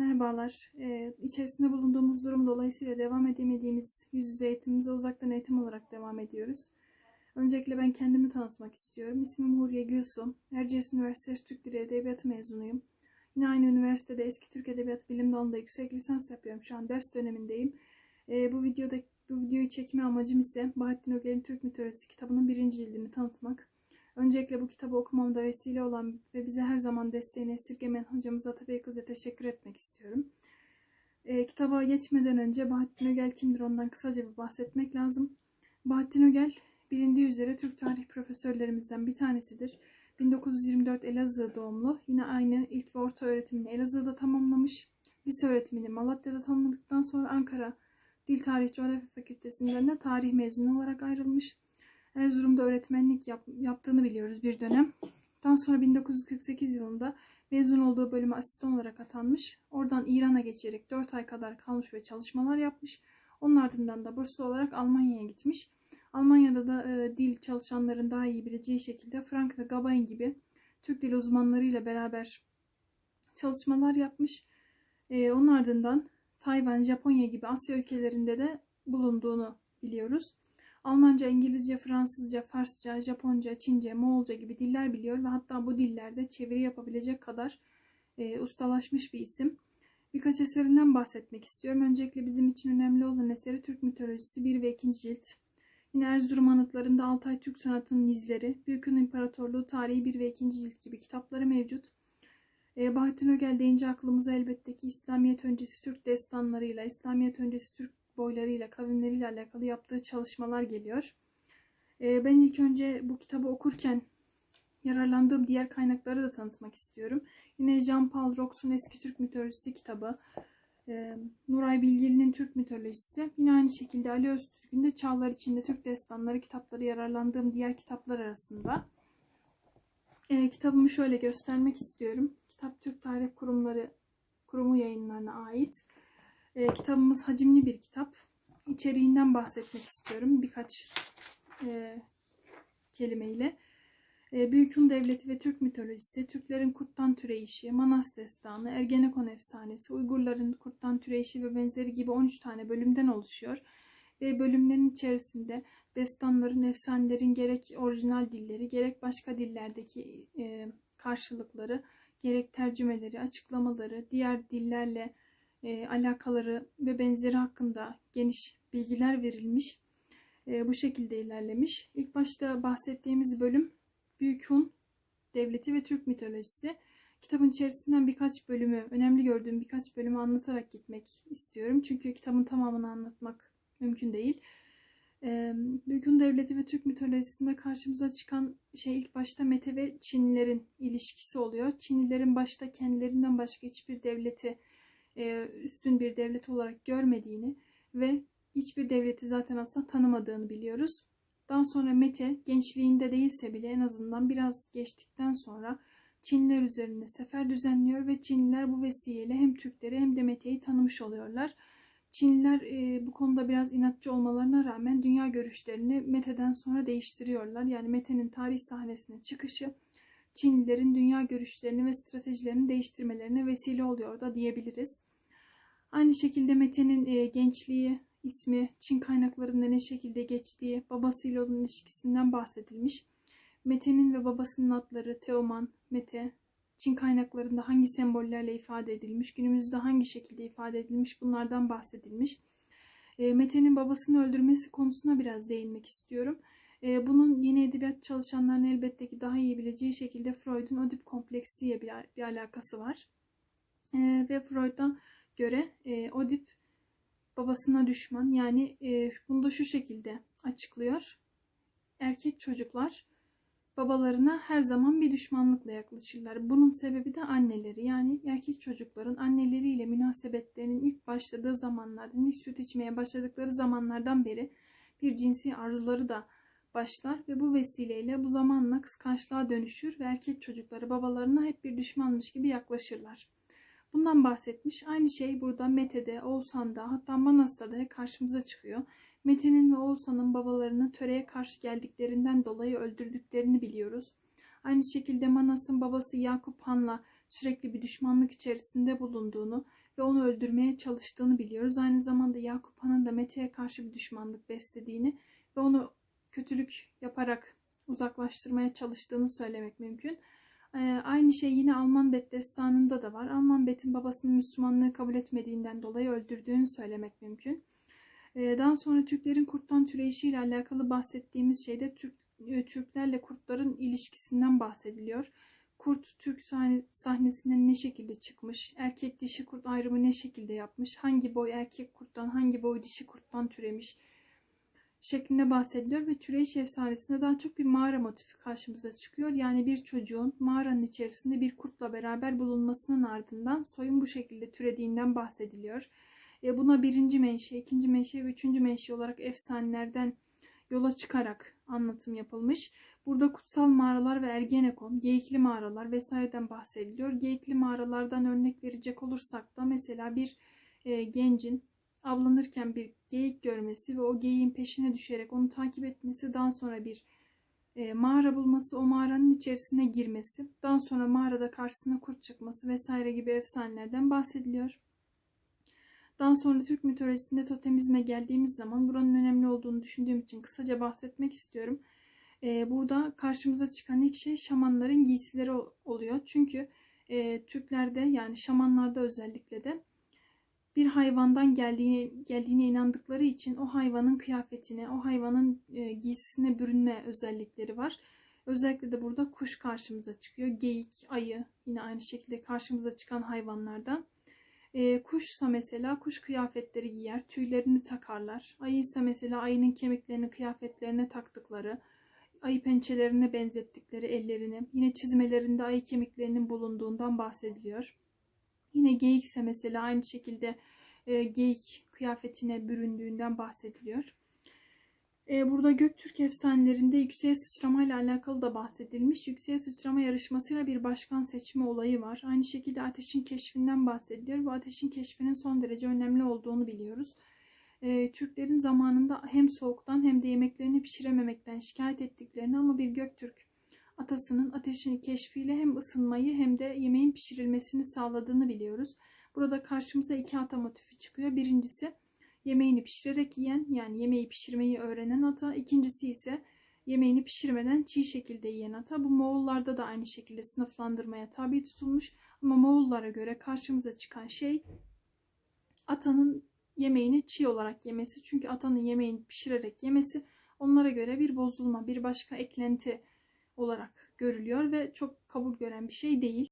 Merhabalar. Ee, içerisinde bulunduğumuz durum dolayısıyla devam edemediğimiz yüz yüze eğitimimize uzaktan eğitim olarak devam ediyoruz. Öncelikle ben kendimi tanıtmak istiyorum. İsmim Huriye Gülsu. Erciyes Üniversitesi Türk Dili Edebiyatı mezunuyum. Yine aynı üniversitede eski Türk Edebiyatı Bilim Dalı'nda yüksek lisans yapıyorum. Şu an ders dönemindeyim. Ee, bu videoda bu videoyu çekme amacım ise Bahattin Ögel'in Türk Mitolojisi kitabının birinci cildini tanıtmak. Öncelikle bu kitabı okumamda vesile olan ve bize her zaman desteğini esirgemeyen hocamız Atabey Kız'a teşekkür etmek istiyorum. E, kitaba geçmeden önce Bahattin Ögel kimdir ondan kısaca bir bahsetmek lazım. Bahattin Ögel bilindiği üzere Türk tarih profesörlerimizden bir tanesidir. 1924 Elazığ doğumlu. Yine aynı ilk ve orta öğretimini Elazığ'da tamamlamış. Lise öğretimini Malatya'da tamamladıktan sonra Ankara Dil Tarih Coğrafya Fakültesinden de tarih mezunu olarak ayrılmış. Erzurum'da öğretmenlik yap, yaptığını biliyoruz bir dönem. Daha sonra 1948 yılında mezun olduğu bölüme asistan olarak atanmış. Oradan İran'a geçerek 4 ay kadar kalmış ve çalışmalar yapmış. Onun ardından da burslu olarak Almanya'ya gitmiş. Almanya'da da e, dil çalışanların daha iyi bileceği şekilde Frank ve Gabain gibi Türk dil uzmanlarıyla beraber çalışmalar yapmış. E, onun ardından Tayvan, Japonya gibi Asya ülkelerinde de bulunduğunu biliyoruz. Almanca, İngilizce, Fransızca, Farsça, Japonca, Çince, Moğolca gibi diller biliyor ve hatta bu dillerde çeviri yapabilecek kadar e, ustalaşmış bir isim. Birkaç eserinden bahsetmek istiyorum. Öncelikle bizim için önemli olan eseri Türk mitolojisi 1 ve 2. cilt. Yine Erzurum anıtlarında Altay Türk sanatının izleri, Büyükün İmparatorluğu tarihi 1 ve 2. cilt gibi kitapları mevcut. E, Bahattin Ögel deyince aklımıza elbette ki İslamiyet öncesi Türk destanlarıyla, İslamiyet öncesi Türk boylarıyla, kavimleriyle alakalı yaptığı çalışmalar geliyor. Ee, ben ilk önce bu kitabı okurken yararlandığım diğer kaynakları da tanıtmak istiyorum. Yine Jean-Paul Rox'un Eski Türk Mitolojisi kitabı, e, Nuray Bilgili'nin Türk Mitolojisi, yine aynı şekilde Ali Öztürk'ün de Çağlar İçinde Türk Destanları kitapları yararlandığım diğer kitaplar arasında. E, kitabımı şöyle göstermek istiyorum. Kitap Türk Tarih Kurumları Kurumu yayınlarına ait. E, kitabımız hacimli bir kitap. İçeriğinden bahsetmek istiyorum birkaç e, kelimeyle. E, Büyük Hun Devleti ve Türk mitolojisi, Türklerin kurttan türeyişi, Manas Destanı, Ergenekon efsanesi, Uygurların kurttan türeyişi ve benzeri gibi 13 tane bölümden oluşuyor. Ve bölümlerin içerisinde destanların, efsanelerin gerek orijinal dilleri, gerek başka dillerdeki e, karşılıkları, gerek tercümeleri, açıklamaları, diğer dillerle e, alakaları ve benzeri hakkında geniş bilgiler verilmiş. E, bu şekilde ilerlemiş. İlk başta bahsettiğimiz bölüm Büyük Hun Devleti ve Türk mitolojisi. Kitabın içerisinden birkaç bölümü, önemli gördüğüm birkaç bölümü anlatarak gitmek istiyorum. Çünkü kitabın tamamını anlatmak mümkün değil. Ee, Büyük Hun Devleti ve Türk mitolojisinde karşımıza çıkan şey ilk başta Mete ve Çinlilerin ilişkisi oluyor. Çinlilerin başta kendilerinden başka hiçbir devleti e, üstün bir devlet olarak görmediğini ve hiçbir devleti zaten aslında tanımadığını biliyoruz. Daha sonra Mete gençliğinde değilse bile en azından biraz geçtikten sonra Çinliler üzerine sefer düzenliyor ve Çinliler bu vesileyle hem Türkleri hem de Mete'yi tanımış oluyorlar. Çinliler e, bu konuda biraz inatçı olmalarına rağmen dünya görüşlerini Mete'den sonra değiştiriyorlar. Yani Mete'nin tarih sahnesine çıkışı Çinlilerin dünya görüşlerini ve stratejilerini değiştirmelerine vesile oluyor da diyebiliriz. Aynı şekilde Mete'nin e, gençliği, ismi, Çin kaynaklarında ne şekilde geçtiği, babasıyla olan ilişkisinden bahsedilmiş. Mete'nin ve babasının adları Teoman, Mete, Çin kaynaklarında hangi sembollerle ifade edilmiş, günümüzde hangi şekilde ifade edilmiş bunlardan bahsedilmiş. E, Mete'nin babasını öldürmesi konusuna biraz değinmek istiyorum. E, bunun yeni edebiyat çalışanların elbette ki daha iyi bileceği şekilde Freud'un Oedip kompleksiyle bir, bir alakası var. E, ve Freud'a göre e, Oedip babasına düşman yani e, bunu da şu şekilde açıklıyor. Erkek çocuklar babalarına her zaman bir düşmanlıkla yaklaşırlar. Bunun sebebi de anneleri. Yani erkek çocukların anneleriyle münasebetlerinin ilk başladığı zamanlardan, ilk süt içmeye başladıkları zamanlardan beri bir cinsi arzuları da başlar ve bu vesileyle bu zamanla kıskançlığa dönüşür ve erkek çocukları babalarına hep bir düşmanmış gibi yaklaşırlar. Bundan bahsetmiş. Aynı şey burada Mete'de, Oğuzhan'da hatta Manas'ta da karşımıza çıkıyor. Mete'nin ve Oğuzhan'ın babalarını töreye karşı geldiklerinden dolayı öldürdüklerini biliyoruz. Aynı şekilde Manas'ın babası Yakup Han'la sürekli bir düşmanlık içerisinde bulunduğunu ve onu öldürmeye çalıştığını biliyoruz. Aynı zamanda Yakup Han'ın da Mete'ye karşı bir düşmanlık beslediğini ve onu kötülük yaparak uzaklaştırmaya çalıştığını söylemek mümkün. Ee, aynı şey yine Alman Bet destanında da var. Alman Bet'in babasının Müslümanlığı kabul etmediğinden dolayı öldürdüğünü söylemek mümkün. Ee, daha sonra Türklerin kurttan türeyişiyle alakalı bahsettiğimiz şeyde Türk, e, Türklerle kurtların ilişkisinden bahsediliyor. Kurt Türk sahne, sahnesine ne şekilde çıkmış, erkek dişi kurt ayrımı ne şekilde yapmış, hangi boy erkek kurttan, hangi boy dişi kurttan türemiş şeklinde bahsediliyor ve türeyiş efsanesinde daha çok bir mağara motifi karşımıza çıkıyor. Yani bir çocuğun mağaranın içerisinde bir kurtla beraber bulunmasının ardından soyun bu şekilde türediğinden bahsediliyor. E, buna birinci menşe, ikinci menşe ve üçüncü menşe olarak efsanelerden yola çıkarak anlatım yapılmış. Burada kutsal mağaralar ve Ergenekon, geyikli mağaralar vesaireden bahsediliyor. Geyikli mağaralardan örnek verecek olursak da mesela bir e, gencin avlanırken bir geyik görmesi ve o geyiğin peşine düşerek onu takip etmesi, daha sonra bir e, mağara bulması, o mağaranın içerisine girmesi, daha sonra mağarada karşısına kurt çıkması vesaire gibi efsanelerden bahsediliyor. Daha sonra Türk mitolojisinde totemizme geldiğimiz zaman buranın önemli olduğunu düşündüğüm için kısaca bahsetmek istiyorum. Ee, burada karşımıza çıkan ilk şey şamanların giysileri oluyor. Çünkü e, Türklerde yani şamanlarda özellikle de bir hayvandan geldiğine, geldiğine inandıkları için o hayvanın kıyafetine, o hayvanın e, giysisine bürünme özellikleri var. Özellikle de burada kuş karşımıza çıkıyor. Geyik, ayı yine aynı şekilde karşımıza çıkan hayvanlardan. E, kuşsa mesela kuş kıyafetleri giyer, tüylerini takarlar. Ayı ise mesela ayının kemiklerini kıyafetlerine taktıkları, ayı pençelerine benzettikleri ellerini, yine çizmelerinde ayı kemiklerinin bulunduğundan bahsediliyor. Yine geyik mesela aynı şekilde e, geyik kıyafetine büründüğünden bahsediliyor. E, burada Göktürk efsanelerinde yükseğe sıçramayla alakalı da bahsedilmiş. Yükseğe sıçrama yarışmasıyla bir başkan seçme olayı var. Aynı şekilde ateşin keşfinden bahsediliyor ve ateşin keşfinin son derece önemli olduğunu biliyoruz. E, Türklerin zamanında hem soğuktan hem de yemeklerini pişirememekten şikayet ettiklerini ama bir Göktürk atasının ateşin keşfiyle hem ısınmayı hem de yemeğin pişirilmesini sağladığını biliyoruz. Burada karşımıza iki ata motifi çıkıyor. Birincisi yemeğini pişirerek yiyen yani yemeği pişirmeyi öğrenen ata. İkincisi ise yemeğini pişirmeden çiğ şekilde yiyen ata. Bu Moğollarda da aynı şekilde sınıflandırmaya tabi tutulmuş. Ama Moğollara göre karşımıza çıkan şey atanın yemeğini çiğ olarak yemesi. Çünkü atanın yemeğini pişirerek yemesi onlara göre bir bozulma, bir başka eklenti olarak görülüyor ve çok kabul gören bir şey değil.